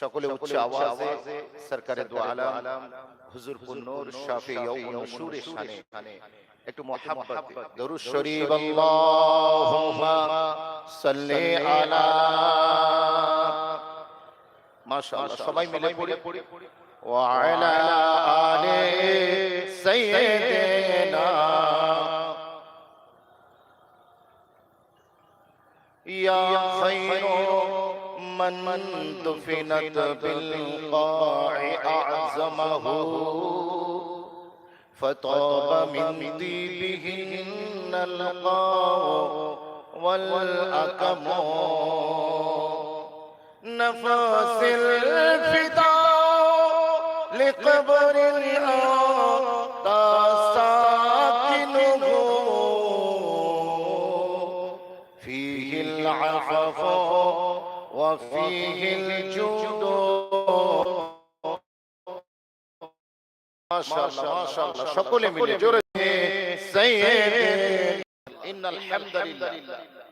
সকলে উচ্চ আওয়াজে সরকারে দু আলম হুজুর পুন্নুর শাফি ইয়াউমুন নুশুরে শানে। একটু মুহাব্বত দরুদ শরীফ আল্লাহুম্মা সাল্লি আলা মাশাআল্লাহ। সবাই মিলে পড়ি। ওয়া আলা আলে সাইয়্যিদিনা। ইয়া খায়রু من دفنت بالقاع أعزمه. فطاب من طيبهن القاع والأكم. نفاس الفداء لقبر الأعطى وفيه الجود ما شاء الله ما شاء الله সকলে মিলে জোরে سيد إن الحمد لله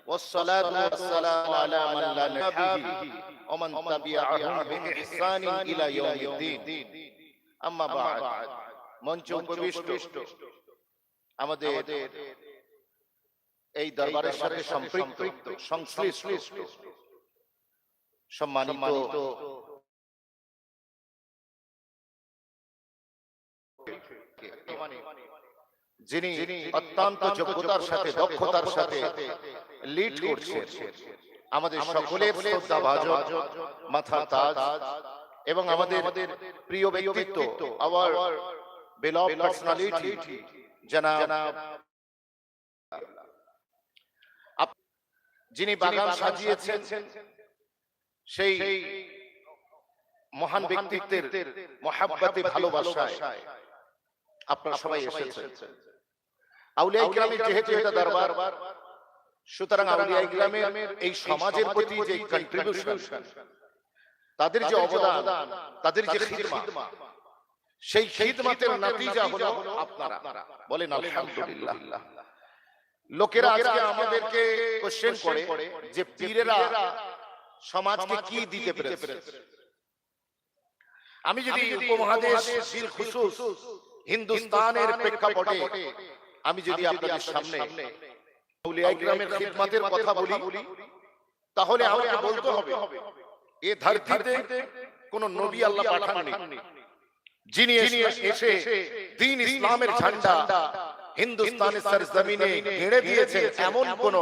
والصلاة والسلام على من لا نبي ومن تبعهم بإحسان إلى يوم الدين أما بعد মঞ্চ উপবিষ্ট আমাদের এই দরবারের সাথে সম্পৃক্ত সংশ্লিষ্ট সম্মানিত যিনি অত্যন্ত যোগ্যতার সাথে দক্ষতার সাথে লিড করছেন। আমাদের সকলের মাথা তাজ এবং আমাদের প্রিয় ব্যক্তিত্ব আওয়ার বেলভ পার্সোনালিটি জনাব যিনি বাগান সাজিয়েছেন সেই মহান ব্যক্তিত্বের মহাব্বাতে ভালোবাসায় আপনারা সবাই এসেছেন আউলিয়া যেহেতু এটা দরবার সুতরাং আউলিয়া এই সমাজের প্রতি যে কন্ট্রিবিউশন তাদের যে অবদান তাদের যে খিদমত সেই খিদমতের নতিজা হলো আপনারা। বলেন আলহামদুলিল্লাহ। লোকেরা আজকে আমাদেরকে কোশ্চেন করে যে পীরেরা সমাজকে কি দিতে পেরেছে? আমি যদি উপমহাদেশ হিন্দুস্তানের প্রেক্ষাপটে আমি যদি আপনাদের সামনে আউলিয়া ইকরামের খিদমতের কথা বলি তাহলে আমাকে বলতে হবে এ ধরতিতে কোন নবী আল্লাহ পাঠাননি। যিনি এসে দিন ইসলামের ঝান্ডা হিন্দুস্তানের সরজমিনে গেড়ে দিয়েছে এমন কোন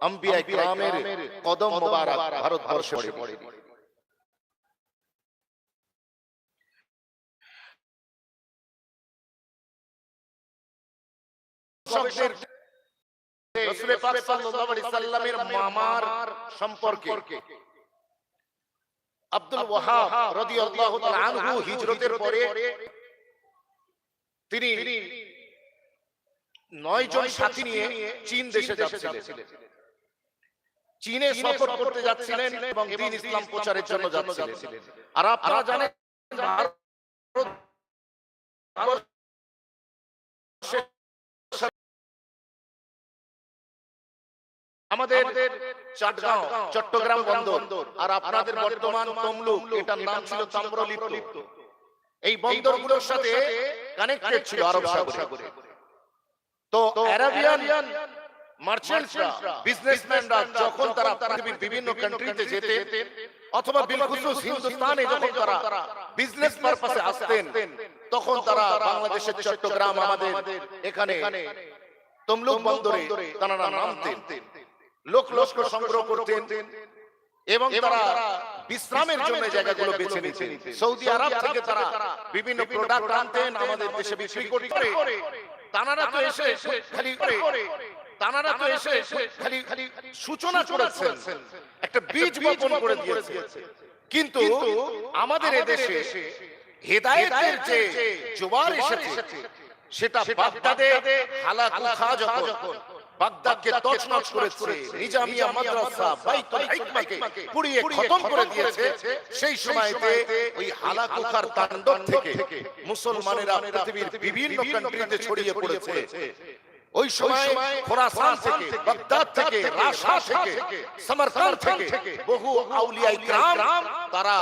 আম্বিয়া ইকরামের কদম মোবারক ভারতবর্ষে পড়েনি রাসূল পাক সাল্লাল্লাহু আলাইহি সাল্লামের মামার সম্পর্কে আব্দুল ওয়াহাব রাদিয়াল্লাহু তাআলা আনহু হিজরতের পরে তিনি নয় জন সাথী নিয়ে চীন দেশে যাচ্ছিলেন। চীনে সফর করতে যাচ্ছিলেন এবং দিন ইসলাম প্রচারের জন্য যাচ্ছিলেন। আর আপনারা জানেন আমাদের চাটগাঁও চট্টগ্রাম বন্দর। আর আপনাদের বর্তমান তমলুক এটার নাম ছিল তাম্রলিপ্ত। এই বন্দরগুলোর সাথে কানেক্টেড ছিল আরব সাগরে। তো মার্চেন্টসরা বিজনেসম্যানরা যখন তারা পৃথিবীর বিভিন্ন কান্ট্রিতে যেতেন অথবা বিলখুসুস হিন্দুস্তানে যখন তারা বিজনেস পারপাসে আসতেন তখন তারা বাংলাদেশের চট্টগ্রাম আমাদের এখানে তমলুক বন্দরে তারা নামতেন লোক লস্কর সংগ্রহ করতেন এবং তারা বিশ্রামের জন্য জায়গাগুলো বেছে নিতেন। সৌদি আরব থেকে তারা বিভিন্ন প্রোডাক্ট আনতেন আমাদের দেশে বিক্রি তানারা তো এসে খালি তানারা তো এসে খালি খালি সূচনা করেছেন একটা বীজ বপন করে দিয়েছে। কিন্তু আমাদের এদেশে হেদায়েতের যে জোয়ার এসেছে সেটা বাগদাদে হালাকুল খা যখন বাগদাদকে তছনছ করেছে নিজামিয়া মাদ্রাসা বাইতুল হিকমাকে পুড়িয়ে খতম করে দিয়েছে। সেই সময়তে ওই হালাকুখার তাণ্ডব থেকে মুসলমানেরা পৃথিবীর বিভিন্ন কান্ট্রিতে ছড়িয়ে পড়েছে। ওই সময় খোরাসান থেকে বাগদাদ থেকে রাশা থেকে সমরকান থেকে বহু আউলিয়া ইকরাম তারা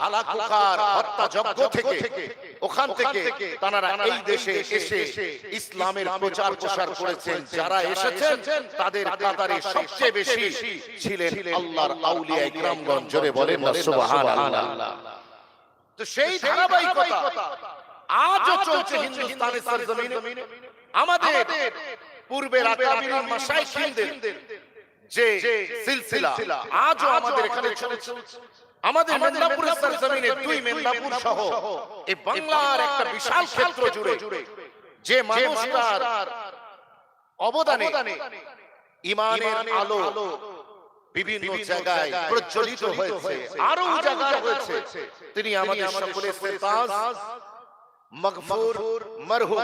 হালাকুকার হত্যা যজ্ঞ থেকে ওখান থেকে তারা এই দেশে এসে ইসলামের প্রচার প্রসার করেছেন। যারা এসেছেন তাদের কাতারে সবচেয়ে বেশি ছিলেন আল্লাহর আউলিয়া ইকরামগণ জোরে বলেন না সুবহানাল্লাহ। তো সেই ধারাবাহিকতা আজও চলছে হিন্দুস্তানের সরজমিনে। আমাদের পূর্বের মাশাইখিনদের যে সিলসিলা আজও আমাদের এখানে চলছে। আমাদের মেদিনীপুরের সরজমিনে দুই মেদিনীপুর সহ এই বাংলার একটা বিশাল ক্ষেত্র জুড়ে যে মানুষটার অবদানে ইমানের আলো বিভিন্ন জায়গায় প্রজ্বলিত হয়েছে। আরও জায়গায় হয়েছে। তিনি আমাদের সকলের মগফুর মরহুম।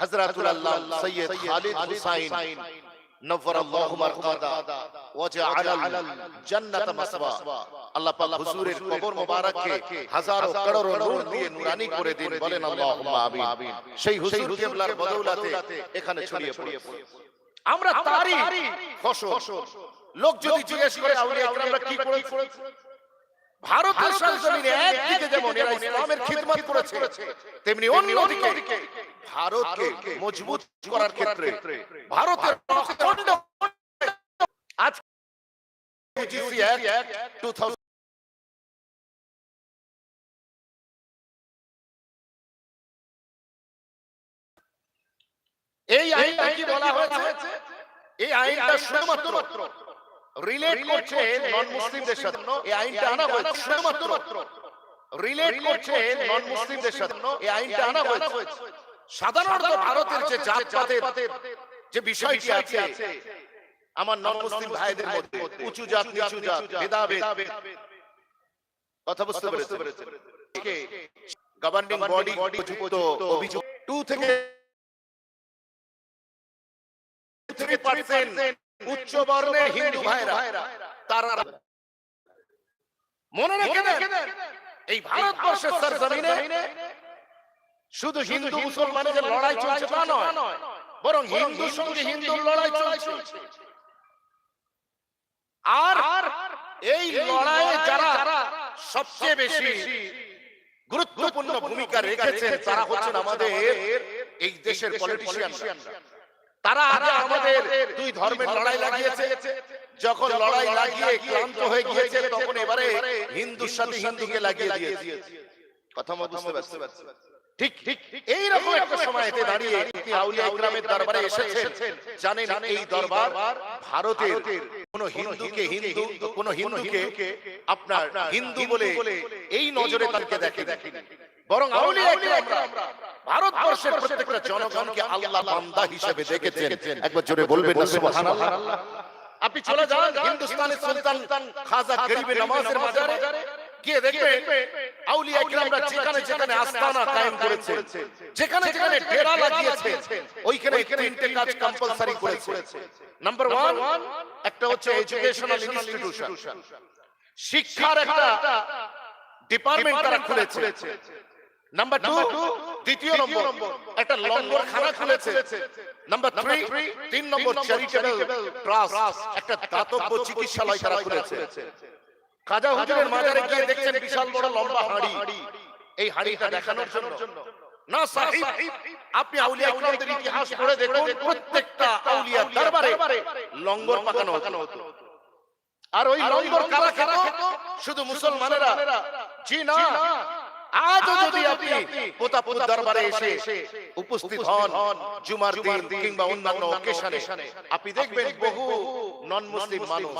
হযরতুল আল্লাহ সৈয়দ খালিদ হুসাইন নফর আল্লাহু মারকাদা ওয়াজআল জান্নাত মাসওয়া। আল্লাহ পাক হুজুরের কবর মোবারককে হাজারো করোড় নূর দিয়ে নুরানি করে দিন বলেন আল্লাহুম্মা আমিন। সেই হুজুর কিবলার বদৌলতে এখানে ছড়িয়ে পড়েছে। আমরা তারই ফসল। লোক যদি জিজ্ঞেস করে আউলিয়া ইকরামরা কি করেছে? ভারতের সরজমিনে একদিকে যেমন এরা ইসলামের খিদমত করেছে তেমনি অন্যদিকে ভারতকে মজবুত করার ক্ষেত্রে ভারতের অখণ্ড আজ UGC Act 2000 এই আইনটা কি বলা হয়েছে? এই আইনটা শুধুমাত্র রিলেট করছে নন মুসলিমদের সাথে এই আইনটা আনা হয়েছে শুধুমাত্র রিলেট করছে নন মুসলিমদের সাথে এই আইনটা আনা হয়েছে। সাধারণত ভারতের যে জাতপাতের যে বিষয়টি আছে আমার নন মুসলিম ভাইদের মধ্যে উঁচু জাত নিচু জাত ভেদাভেদ। কথা বুঝতে পেরেছেন? গভর্নিং বডি উপযুক্ত অভিযোগ টু থেকে পার্সেন্ট উচ্চ বর্ণের হিন্দু ভাইরা তারা মনে রেখে এই ভারতবর্ষের সরজমিনে শুধু হিন্দু মুসলমানের যে লড়াই চলছে তা নয় বরং হিন্দুর সঙ্গে হিন্দুর লড়াই চলছে। আর এই লড়াইয়ে যারা সবচেয়ে বেশি গুরুত্বপূর্ণ ভূমিকা রেখেছেন তারা হচ্ছেন আমাদের এই দেশের পলিটিশিয়ান তারা আগে আমাদের দুই ধর্মের লড়াই লাগিয়েছে। যখন লড়াই লাগিয়ে ক্লান্ত হয়ে গিয়েছে তখন এবারে হিন্দুর সাথে হিন্দুকে লাগিয়ে দিয়েছে। কথা মত বুঝতে পারছি ঠিক ঠিক এই রকম একটা সময়তে দাঁড়িয়ে আউলিয়া ইকরামের দরবারে এসেছেন। জানেন এই দরবার ভারতের কোন হিন্দুকে হিন্দু কোন হিন্দুকে আপনার হিন্দু বলে এই নজরে তাকে দেখে বরং আউলিয়া ইকরামরা ভারতবর্ষের প্রত্যেকটা জনগণকে আল্লাহ বান্দা হিসেবে দেখেছেন। একবার জোরে বলবেন না সুবহানাল্লাহ। আপনি চলে যান। হিন্দুস্তানের সুলতান খাজা গরিবে নামাজের মাজারে গিয়ে দেখবেন আউলিয়া যেখানে যেখানে আস্তানা কায়েম করেছে যেখানে যেখানে ডেরা লাগিয়েছে ওইখানে তিনটে কাজ কম্পালসারি করেছে। নাম্বার 1 একটা হচ্ছে এডুকেশনাল ইনস্টিটিউশন শিক্ষার একটা ডিপার্টমেন্ট তারা খুলেছে। নাম্বার টু দ্বিতীয় নম্বর। একটা লঙ্গর খানা খুলেছে। নাম্বার থ্রি তিন নম্বর চ্যারিটেবল ট্রাস্ট একটা দাতব্য চিকিৎসালয় তারা খুলেছে। খাজা হুজুরের মাজারে গিয়ে দেখছেন বিশাল বড় লম্বা হাড়ি। এই হাড়িটা দেখানোর জন্য। না সাহিব আপনি আউলিয়া ইকরামদের ইতিহাস পড়ে দেখুন প্রত্যেকটা আউলিয়া দরবারে লঙ্গর পাকানো হতো। আর ওই লঙ্গর কারা খেত? শুধু মুসলমানেরা। জি না। আজও যদি আপনি প্রতাপুর দরবারে এসে উপস্থিত হন জুমার দিন কিংবা অন্যান্য অকেশনে আপনি দেখবেন বহু নন মুসলিম মানুষ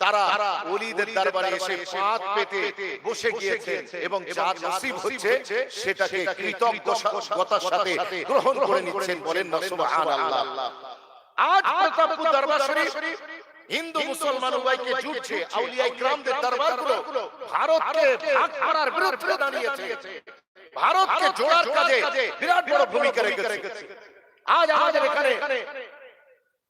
তারা ওলিদের দরবারে এসে পাত পেতে বসে গিয়েছেন এবং যা নসিব হচ্ছে সেটাকে কৃতজ্ঞতার সাথে গ্রহণ করে নিচ্ছেন বলেন না সুবহানাল্লাহ। আজ প্রতাপপুর দরবার শরীফ হিন্দু মুসলমান উভয়কে জুটছে আউলিয়া ইকরামদের দরবারগুলো ভারতকে ভাগ করার বিরুদ্ধে দাঁড়িয়েছে। ভারতকে জোড়ার কাজে বিরাট বড় ভূমিকা রেখেছে। আজ আমাদের এখানে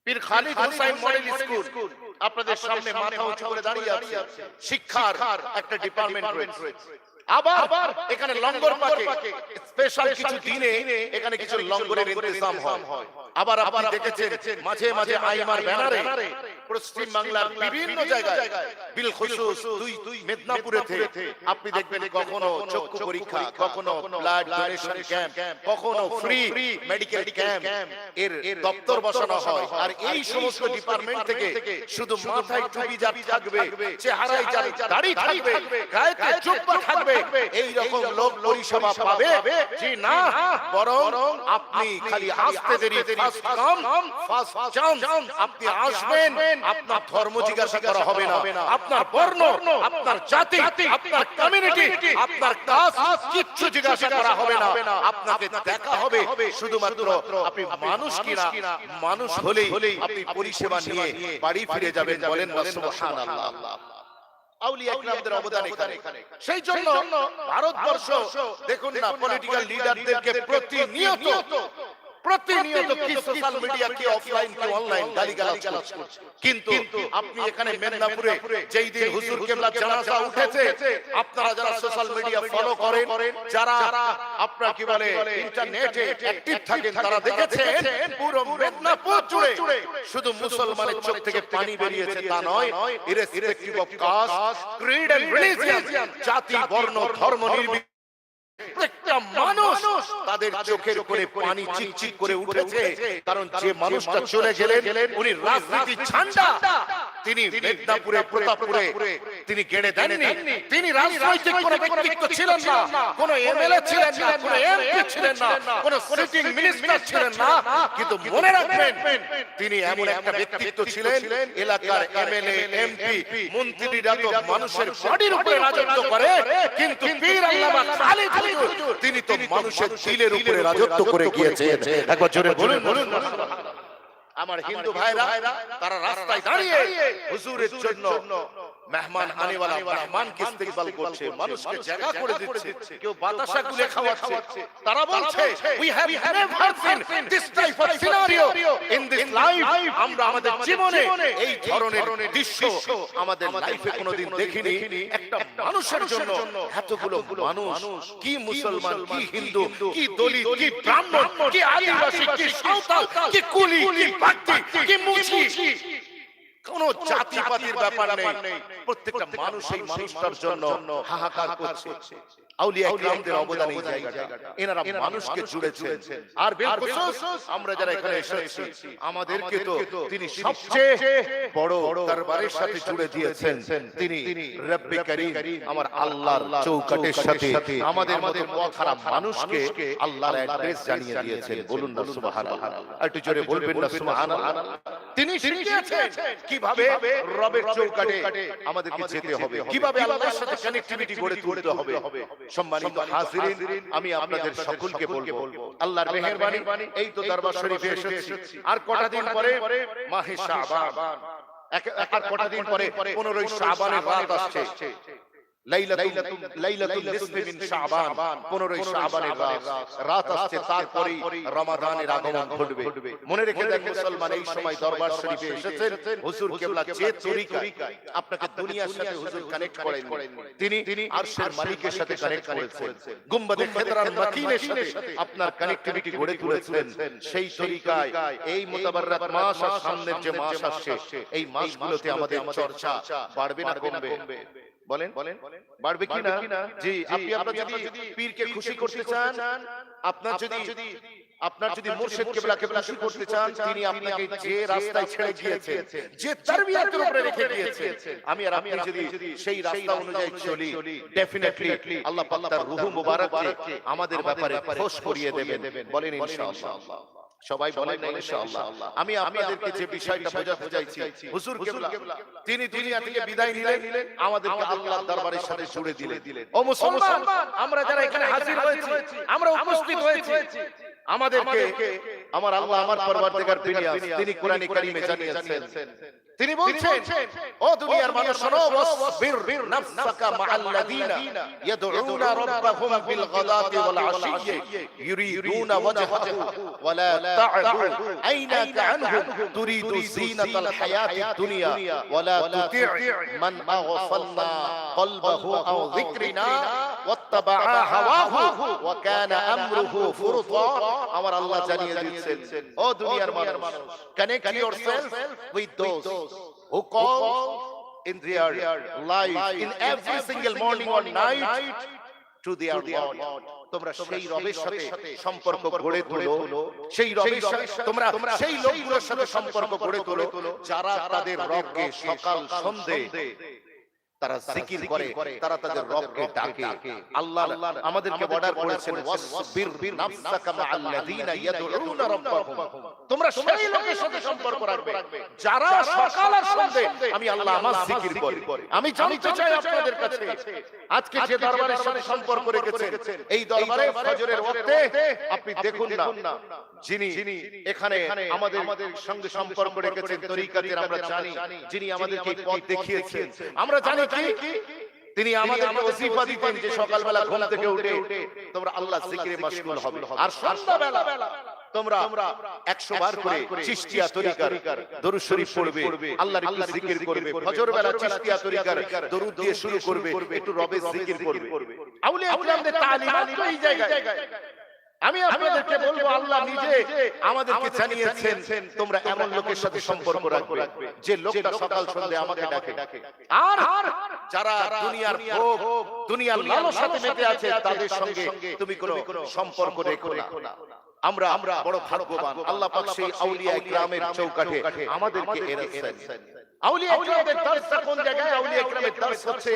পীর খালিদ হুসাইন মডেল স্কুল আপনাদের সামনে মাথা উঁচু করে দাঁড়িয়ে আছে। শিক্ষার একটা ডিপার্টমেন্ট রয়েছে। আবার আবার এখানে লঙ্গর পাকে। স্পেশাল কিছু দিনে এখানে কিছু লঙ্গরের ইন্তজাম হয়। আবার দেখেছেন মাঝে মাঝে আইমার ব্যানারে পশ্চিম বাংলার বিভিন্ন জায়গায় বিল খুশুস দুই দুই মেদিনীপুরেতে আপনি দেখবেন কখনো চক্ষু পরীক্ষা কখনো ব্লাড ডোনেশন ক্যাম্প কখনো ফ্রি মেডিকেল ক্যাম্প এর দপ্তর বসানো হয়। আর এই সমস্ত ডিপার্টমেন্ট থেকে শুধু মাথায় টুপি যার থাকবে চেহারায় দাড়ি থাকবে গায়েতে জুব্বা থাকবে এই রকম লোক পরিষেবা পাবে যে না বরং আপনি খালি আসতে দেরি ফার্স্ট কাম ফার্স্ট চান্স আপনি আসবেন আপনার ধর্ম জিজ্ঞাসা করা হবে না। আপনার বর্ণ আপনার জাতি আপনার কমিউনিটি আপনার কাস্ট কিচ্ছু জিজ্ঞাসা করা হবে না। আপনাকে দেখা হবে শুধুমাত্র আপনি মানুষ কিনা মানুষ হলেই আপনি পরিষেবা নিয়ে বাড়ি ফিরে যাবেন বলেন না সুবহানাল্লাহ। আউলিয়া ইকরামদের অবদান এখানে। সেই জন্য ভারতবর্ষ দেখুন না পলিটিক্যাল লিডারদেরকে প্রতিনিয়ত প্রতিনিয়ত কি সোশ্যাল মিডিয়া কি অফলাইন কি অনলাইন গালিগালাজ করছে। কিন্তু আপনি এখানে মেদিনীপুরে যেই দিন হুজুর কেবলা জানাজা উঠেছে আপনারা যারা সোশ্যাল মিডিয়া ফলো করেন যারা আপনার কি বলে ইন্টারনেটে অ্যাক্টিভ থাকেন তারা দেখেছেন পুরো মেদিনীপুর জুড়ে শুধু মুসলমানের চোখ থেকে পানি বেরিয়েছে তা নয় irrespective of caste creed and religion জাতি বর্ণ ধর্ম নির্বিশেষে তাদের চোখের করে পানি চিকচিক করে উঠেছে কারণ যে মানুষটা চলে গেলেন উনি রাজনীতি ঝান্ডা তিনি মেদিনীপুরে প্রতাপপুরে তিনি গেড়ে দেননি। তিনি রাজনৈতিক কোন ব্যক্তিত্ব ছিলেন না। কোন এমএলএ ছিলেন না কোন এমপি ছিলেন না কোন সিটিং মিনিস্টার ছিলেন না। কিন্তু মনে রাখবেন তিনি এমন একটা ব্যক্তিত্ব ছিলেন এলাকার এমএলএ এমপি মন্ত্রীরা তো মানুষের বাড়ির উপরে রাজত্ব করে কিন্তু পীর আল্লামা খালিদ হুজুর তিনি তো মানুষের দিলের উপরে রাজত্ব করে গিয়েছেন। একবার জোরে বলুন। বলুন। আমার হিন্দু ভাইরা তারা রাস্তায় দাঁড়িয়ে হুজুরের জন্য মেহমান আনেওয়ালা মেহমান কে ইস্তেকবাল করছে মানুষকে জায়গা করে দিচ্ছে কেউ বাতাসা গুলে খাওয়াচ্ছে। তারা বলছে we have never seen this type of scenario in this life আমরা আমাদের জীবনে এই ধরনের দৃশ্য আমাদের লাইফে কোনোদিন দেখিনি। একটা মানুষের জন্য এতগুলো মানুষ কি মুসলমান কি হিন্দু কি দলিত কি ব্রাহ্মণ কি আদিবাসী কি সাঁওতাল কি কুলি কি বাগদি কি মুচি। কোন জাতি পাতির ব্যাপার নেই। প্রত্যেকটা মানুষ এই মানুষটার জন্য হাহাকার করছে। আউলিয়া ইকরামদের অবদান এই জায়গাটা। এনারা মানুষকে জুড়েছেন। আর বেলখুসুস আমরা যারা এখানে এসেছি আমাদেরকে তো তিনি সবচেয়ে বড় দরবারের সাথে জুড়ে দিয়েছেন। তিনি রব্বে করিম আমার আল্লাহর চৌকাটের সাথে আমাদের মতো খারাপ মানুষকে আল্লাহর অ্যাড্রেস জানিয়ে দিয়েছেন। বলুন না সুবহানাল্লাহ। একটু জোরে বলবেন না সুবহানাল্লাহ। তিনি শিখিয়েছেন কীভাবে রবের চৌকাটে আমাদেরকে যেতে হবে। কীভাবে আল্লাহর সাথে কানেক্টিভিটি গড়ে তুলতে হবে। সম্মানিত হাজিরিন আমি আপনাদের সকলকে বলব। আল্লাহর মেহেরবানি এই তো দরবার শরীফে এসেছি। আর কটা দিন পরে মাহে শাবান। এক- আর কটা দিন পরে 15ই শাবানের রাত আসছে। লাইলাতুল লাইলাতুল নিসফি শাবান। 15ই শাবানের রাত। রাত। আসছে তারপরেই রমাদানের আগমন ঘটবে। মনে রেখে দেন মুসলমান এই সময় দরবার শরীফে এসেছেন হুজুর কেবলা যে তরিকায় আপনাকে দুনিয়ার সাথে হুজুর কানেক্ট করেন তিনি তিনি আরশের মালিকের সাথে কানেক্ট করেছেন। গুম্বাদে খেদরান মাকিনের সাথে আপনার কানেক্টিভিটি গড়ে তুলেছেন। সেই তরিকায় এই মোতাবাররাত মাস আর সামনের যে মাস আসছে এই মাসগুলোতে আমাদের চর্চা বাড়বে না কমবে বলেন বলেন বাড়বে জি আপনি আপনার যদি পীরকে খুশি করতে চান আপনার যদি আপনার যদি মুর্শিদ কেবলাকে খুশি করতে চান তিনি আপনাকে যে রাস্তায় ছেড়ে গিয়েছে যে তারবিয়াতের উপরে রেখে গিয়েছে আমি আর আপনি যদি সেই রাস্তা অনুযায়ী চলি ডেফিনেটলি আল্লাহ পাক তার রূহ মুবারককে আমাদের ব্যাপারে খোশ করিয়ে দেবেন। বলেন ইনশাআল্লাহ। সবাই বলেন না ইনশাআল্লাহ। আমি আপনাদেরকে যে বিষয়টা বোঝাতে চাইছি হুজুর কিবলা। তিনি দুনিয়া থেকে বিদায় নিলেন আমাদেরকে আল্লাহর দরবারের সাথে জুড়ে দিলেন। ও মুসলমান আমরা যারা এখানে হাজির হয়েছি আমরা উপস্থিত হয়েছি। আমাদেরকে আমার আল্লাহ আমার পরবর্তীকার তিনি কোরআনে কারিমে জানিয়েছেন। তিনি বলছেন ও দুনিয়ার মানুষ শোনো ওয়াসবির নাফসাকা মাআল্লাযীনা ইয়াদউনা রাব্বাহুম বিল গাদাতি ওয়াল আশিয়্যি ইউরিদুনা ওয়াজহাহু ওয়ালা তা'দু আইনাকা আনহুম তুরিদু যিনাতাল হায়াতিদ দুনিয়া ওয়ালা তুতি' মান আগফালনা আও যিকরিনা ওয়াত্তাবা হাওয়াহু ওয়া কানা আমরুহু ফুরতা আমার আল্লাহ জানিয়ে দিচ্ছেন ও দুনিয়ার মানুষ connect yourself with those who call in their life in every single morning or night to their Lord. তোমরা সেই রবের সাথে সম্পর্ক গড়ে তোলো। সেই রবের সাথে তোমরা সেই লোকগুলোর সাথে সম্পর্ক গড়ে তোলো। যারা তাদের রবকে সকাল সন্ধে তারা জিকির করে তারা তাদের রবকে ডাকে। আল্লাহ আমাদেরকে অর্ডার করেছেন ওয়াসবির নাফসাকা মাআল্লাযীনা ইয়াদউনা রাব্বাহুম। তোমরা সেই লোকের সাথে সম্পর্ক রাখবে। যারা সকাল আর সন্ধ্যে আমি আল্লাহ আমার জিকির করি। আমি জানতে চাই আপনাদের কাছে আজকে যে দরবারের সাথে সম্পর্ক রেখেছেন এই দরবারে ফজরের ওয়াক্তে আপনি দেখুন না যিনি এখানে আমাদের সঙ্গে সম্পর্ক রেখেছেন তরিকাতের আমরা জানি যিনি আমাদেরকে এই পথ দেখিয়েছেন আমরা জানি কি? তিনি আমাদেরকে ওসিফা দিতেন যে সকালবেলা ঘুম থেকে উঠে তোমরা আল্লাহ জিকিরে মাশগুল হবে। আর সন্ধ্যাবেলা তোমরা 100 বার করে চিশতিয়া তরিকার দরুদ শরীফ পড়বে। আল্লাহর একটু জিকির করবে। ফজর বেলা চিশতিয়া তরিকার দরুদ দিয়ে শুরু করবে। একটু রবের জিকির করবে। আউলিয়া ইকরামদের তালিমাত তো এই জায়গায়। আমি আপনাদেরকে বলব আল্লাহ নিজে আমাদেরকে জানিয়েছেন তোমরা এমন লোকের সাথে সম্পর্ক রাখবে। যে লোকটা সকাল সন্ধ্যে আমাকে ডাকে। আর যারা দুনিয়ার ভোগ দুনিয়ার লালসাতে মেতে আছে তাদের সঙ্গে তুমি কোনো সম্পর্ক রেখো না। আমরা আমরা বড় ভাগ্যবান। আল্লাহ পাক সেই আউলিয়া ইকরামের চৌকাঠে আমাদেরকে এনেছেন। আউলিয়া ইকরামের দর্স কোন জায়গায়? আউলিয়া ইকরামের দর্স হচ্ছে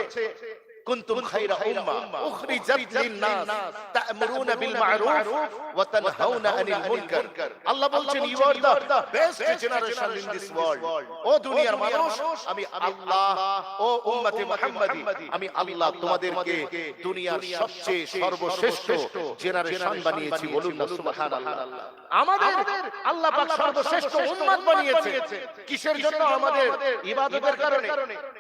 كنتم خير أمة أخرجت للناس تأمرون بالمعروف وتنهون عن المنكر আল্লাহ বলছেন you are the best generation in this world ও দুনিয়ার মানুষ আমি আল্লাহ ও উম্মতে মুহাম্মাদি আমি আল্লাহ তোমাদেরকে দুনিয়ার সবচেয়ে সর্বশ্রেষ্ঠ জেনারেশন বানিয়েছি বলুন না সুবহানাল্লাহ আমাদের আল্লাহ পাক সর্বশ্রেষ্ঠ উম্মত বানিয়েছে কিসের জন্য আমাদের ইবাদতের কারণে জি না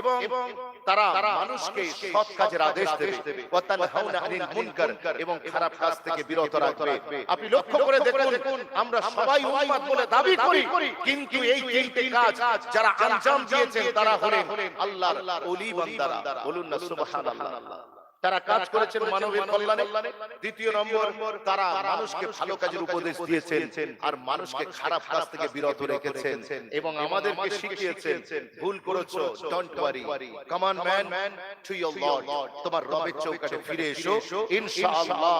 এবং তারা মানুষকে সৎ কাজের আদেশ দেবে। ওয়া আনিল মুনকার এবং খারাপ কাজ থেকে বিরত রাখবে। আপনি লক্ষ্য করে দেখুন আমরা সবাই উম্মত বলে দাবি করি কিন্তু এই তিনটি কাজ যারা আঞ্জাম দিয়েছেন তারা হলেন আল্লাহর ওলি বান্দারা। বলুন না সুবহানাল্লাহ। তারা কাজ করেছেন মানবের কল্যাণে দ্বিতীয় নম্বর তারা মানুষকে ভালো কাজের উপদেশ দিয়েছেন আর মানুষকে খারাপ কাজ থেকে বিরত রেখেছেন এবং আমাদেরকে শিখিয়েছেন ভুল করেছো don't worry come on man to your lord তোমার রবের চৌকাঠে ফিরে এসো ইনশাআল্লাহ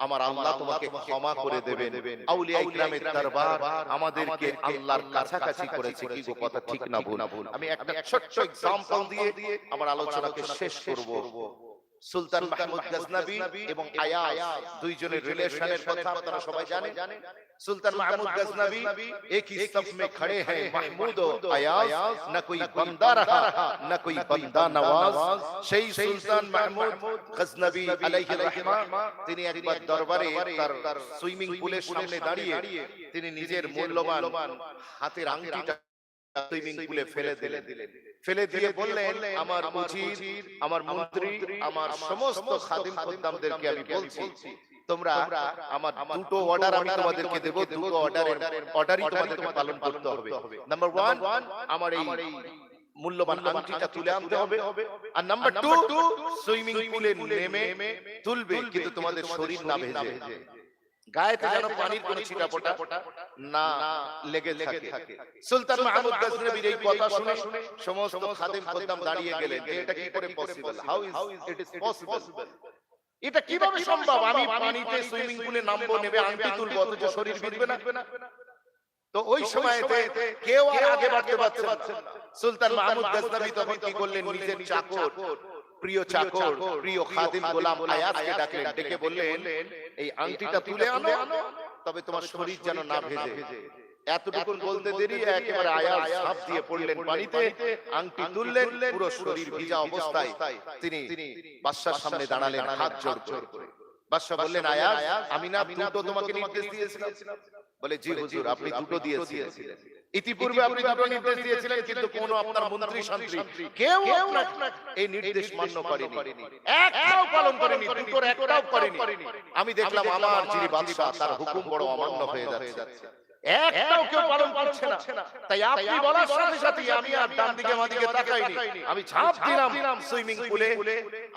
আমার আল্লাহ তোমাকে ক্ষমা করে দেবেন আউলিয়া ইকরামের দরবার আমাদেরকে আল্লাহর কাছাকাছি করেছে কি গো কথা ঠিক না ভুল আমি একটা ছোট্ট एग्जांपल দিয়ে আমার আলোচনাকে শেষ করব সুলতান মাহমুদ গজনবী এবং আয়াজ দুইজনের রিলেশনের কথা আপনারা সবাই জানেন सुल्तान महमूद गजनबी एक ही सफ में खड़े हैं महमूद और अयाज न कोई बंदा रहा न कोई बंदा नवाज সেই সুলতান মাহমুদ গজনবী আলাইহি রাহমা তিনি একবার দরবারে তার সুইমিং পুলের সামনে দাঁড়িয়ে তিনি নিজের মূল্যবান হাতের আংটিটা সুইমিং পুলে ফেলে দিলেন। ফেলে দিয়ে বললেন আমার উজির আমার মন্ত্রী আমার সমস্ত খাদিম খদ্দামদেরকে আমি বলছি তোমরা আমার দুটো অর্ডার আমি তোমাদেরকে দেব দুটো অর্ডারের অর্ডারই তোমাদেরকে পালন করতে হবে। নাম্বার আমার এই মূল্যবান আংটিটা তুলে আনতে হবে। আর নাম্বার টু সুইমিং পুলে নেমে তুলবে কিন্তু তোমাদের শরীর না ভেজে। গায়েতে যেন পানির কোনো ছিটাফোঁটা না লেগে থাকে। সুলতান মাহমুদ গজনবীর এই কথা শুনে সমস্ত খাদেম খদ্দাম দাঁড়িয়ে গেলেন যে এটা কি করে possible how is it is possible এটা কীভাবে সম্ভব? আমি পানিতে সুইমিং পুলে নামবো নেবে আংটি তুলবো অথচ শরীর ভিজবে না? তো ওই সময়তে কেউ আর আগে বাড়তে পারছে না। সুলতান মাহমুদ গজনবী তখন কি করলেন? নিজের চাকর। প্রিয় চাকর প্রিয় খাদিম গোলাম আয়াজকে ডাকলেন ডেকে বললেন এই আংটিটা তুলে আনো তবে তোমার শরীর যেন না ভেজে। এতটুকুন বলতে দেরি একেবারে আয়াজ ঝাঁপ দিয়ে পড়লেন পানিতে আংটি তুললেন পুরো শরীর ভিজা অবস্থায়। তিনি বাদশার সামনে দাঁড়ালেন হাত জোড় করে। বাদশাহ বললেন আয়াজ আমি না দুটো তোমাকে নির্দেশ দিয়েছিলাম। বলে জি হুজুর আপনি দুটো দিয়েছিলেন। ইতিপূর্বে আপনি দুটো নির্দেশ দিয়েছিলেন কিন্তু কোন আপনার মন্ত্রী শান্তি কেউ আপনার এই নির্দেশ মান্য করেনি। একটাও পালন করেনি দুটোর একটাও করেনি। আমি দেখলাম আমার যিনি বাদশাহ তার হুকুম বড় অমান্য হয়ে যাচ্ছে। একটাও কেউ পালন করছে না। তাই আপনি বলার সাথে সাথে আমি আর ডান দিকে বাঁ দিকে তাকাইনি। আমি ঝাঁপ দিলাম সুইমিং পুলে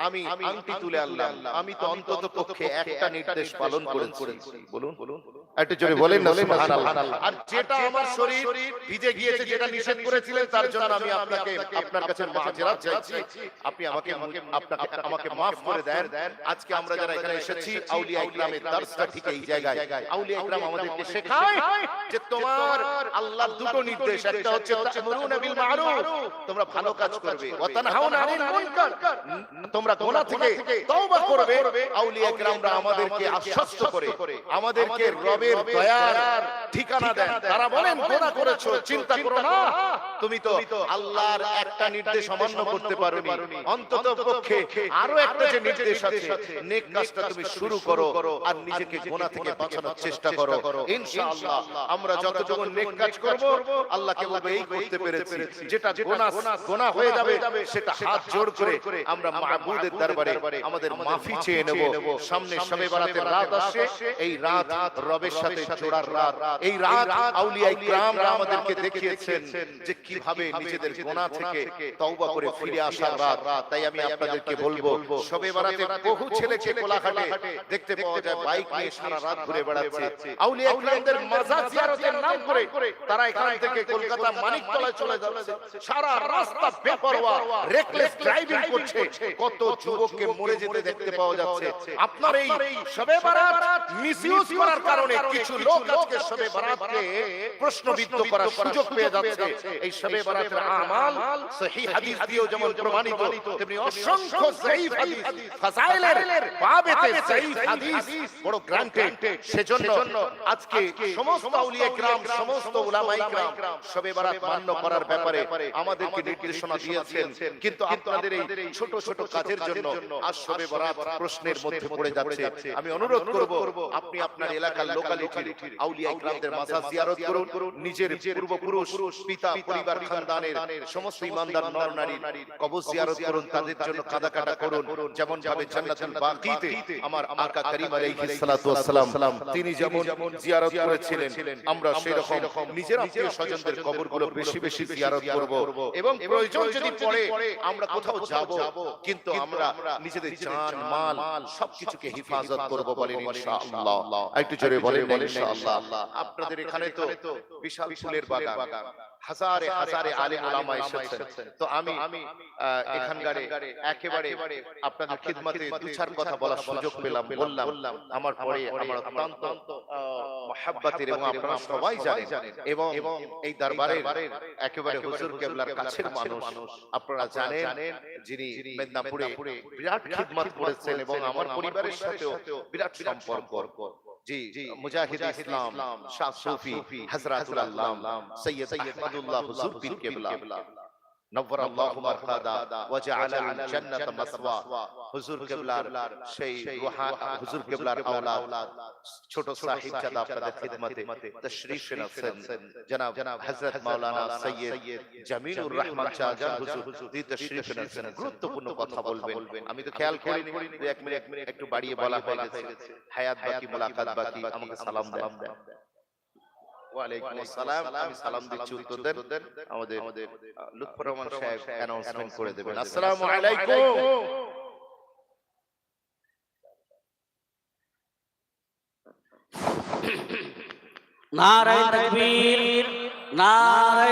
আমি আংটি তুলে আনলাম। আমি তো অন্তত পক্ষে একটা নির্দেশ পালন করেছি। বলুন বলুন একটু জোরে বলেন না সুবহানাল্লাহ। আর যেটা আমার শরীর ভিজে গিয়েছে যেটা নিষেধ করেছিলেন তার জন্য আমি আপনাকে আপনার কাছে মাঝরাত চাইছি। আপনি আমাকে আপনাকে আমাকে maaf করে দেন। আজকে আমরা যারা এখানে এসেছি আউলিয়া ইকরামের দার্সটা ঠিক এই জায়গায়। আউলিয়া ইকরাম আমাদেরকে শেখায় যে তোমার আল্লাহর দুটো নির্দেশ একটা হচ্ছে তা'মুরুনা বিল মা'রুফ। তোমরা ভালো কাজ করবে। ওয়া তানহাউনা আনিল মুনকার। তোমরা গুনাহ থেকে তওবা করবে আউলিয়া ইকরামরা আমাদেরকে আশ্বস্ত করে আমাদেরকে রবের দয়ার ঠিকানা দেন। তারা বলেন গুনাহ করেছ চিন্তা করো না। তুমি তো আল্লাহর একটা নির্দেশ অমান্য করতে পারোনি। অন্তত পক্ষে আরও একটা যে নির্দেশ আছে নেক কাজটা তুমি শুরু করো আর নিজেকে গুনাহ থেকে বাঁচানোর চেষ্টা করো। ইনশাআল্লাহ আমরা যতটুকু নেক কাজ করব আল্লাহকে বলব এই করতে পেরেছি। যেটা গুনাহ গুনাহ হয়ে যাবে সেটা হাত জোড় করে আমরা মাবুদের দরবারে আমাদের মাফি চেয়ে নেব। সামনে শবে বরাতের রাত আসছে এই রাত রবের সাথে জোড়ার রাত। এই রাত আমাদেরকে দেখিয়েছেন যে কীভাবে নিজেদের গুনাহ থেকে তওবা করে ফিরে আসার রাত। তাই আমি আপনাদেরকে বলব শবে বরাতে বহু ছেলেকে কোলাঘাটে দেখতে পাওয়া যায় বাইক নিয়ে সারা রাত ঘুরে বেড়াচ্ছে। আউলিয়া মাজার জিয়ারতের নাম করে তারা এখান থেকে কলকাতা মানিকতলায় চলে যাচ্ছে। সারা রাস্তা বেপরোয়া রেকলেস ড্রাইভিং করছে কত যুবককে মরে যেতে দেখতে পাওয়া যাচ্ছে আপনার এই সবে বারাত মিসইউজ করার কারণে কিছু লোক আজকে শবে বারাতকে প্রশ্নবিদ্ধ করার সুযোগ পেয়ে যাচ্ছে এই শবে বারাতের আমাল সহিহ হাদিস দিয়েও যেমন প্রমাণিত তেমনি অসংখ্য সহিহ হাদিস ফাজাইলের বাবেতে সহিহ হাদিস বড় গ্রান্টেড সেজন্য আজকে সমস্ত আউলিয়া کرام সমস্ত উলামায়ে کرام শবে বারাত মান্য করার ব্যাপারে আমাদেরকে নির্দেশনা দিয়েছেন কিন্তু আপনাদের এই ছোট ছোট কাজের জন্য আজ শবে বারাত প্রশ্নের মধ্যে পড়ে যাচ্ছে আমি অনুরোধ করব আপনি আপনার এলাকার লোকালিটির আউলিয়া ইকরামদের মাজার জিয়ারত করুন নিজের পূর্বপুরুষ পিতা পরিবার খানদানের সমস্ত ইমানদার নর নারী কবর জিয়ারত করুন তাদের জন্য কাদা কাটা করুন। যেমন ভাবে জান্নাতুল বাকিতে আমার আকা করিম আলাইহিস সালাতু ওয়াস তিনি যেমন জিয়ারত করেছিলেন আমরা সেই রকম নিজের আত্মীয় স্বজনদের কবরগুলো বেশি বেশি জিয়ারত করব। এবং প্রয়োজন যদি পড়ে আমরা কোথাও যাব কিন্তু আমরা নিজেদের জান মাল সবকিছুকে হেফাজত করব বলেন ইনশাআল্লাহ একটু জোরে বলেন ইনশাআল্লাহ। আপনাদের এখানে তো বিশাল ফুলের বাগান। হাজারে হাজারে আলেম ওলামা এসেছেন। তো আমি এখানকার একেবারে আপনাদের খিদমতে দু চার কথা বলার সুযোগ পেলাম বললাম। আমার পরে আমার অত্যন্ত মহাব্বাতের এবং আপনারা সবাই জানেন। এবং এই দরবারের একেবারে হুজুর কেবলার কাছের মানুষ। আপনারা জানেন যিনি মেদিনীপুরে বিরাট খিদমত করেছেন এবং আমার পরিবারের সাথেও বিরাট সম্পর্ক। জি মুজাহিদ ইসলাম শাহ সুফি হযরতুল আল্লাহ সৈয়দ আহমদুল্লাহ হুজুর পীর কেবলা। নব্বর আল্লাহ মারকাদা ওয়াজআলা আল জান্নাত মাসওয়া হুজুর কেবলার সেই রুহা- হুজুর কেবলার আওলাদ ছোট সাহিব জাদা আপনাদের খিদমতে তশরিফ এনেছেন জনাব হযরত মাওলানা সৈয়দ জামিলুর রহমান শাহজাহান হুজুর তিনি তশরিফ এনেছেন গুরুত্বপূর্ণ কথা বলবেন আমি তো খেয়াল করিনি দু এক মিনিট একটু বাড়িয়ে বলা হয়ে গেছে হায়াত বাকি মোলাকাত বাকি আমাকে সালাম দেন ওয়ালাইকুম আসসালাম। আমি সালাম দিচ্ছি উত্তর দেন আমাদের লুৎফর রহমান সাহেব অ্যানাউন্সমেন্ট করে দেবেন। আসসালামু আলাইকুম। নারায় তকবীর নারায়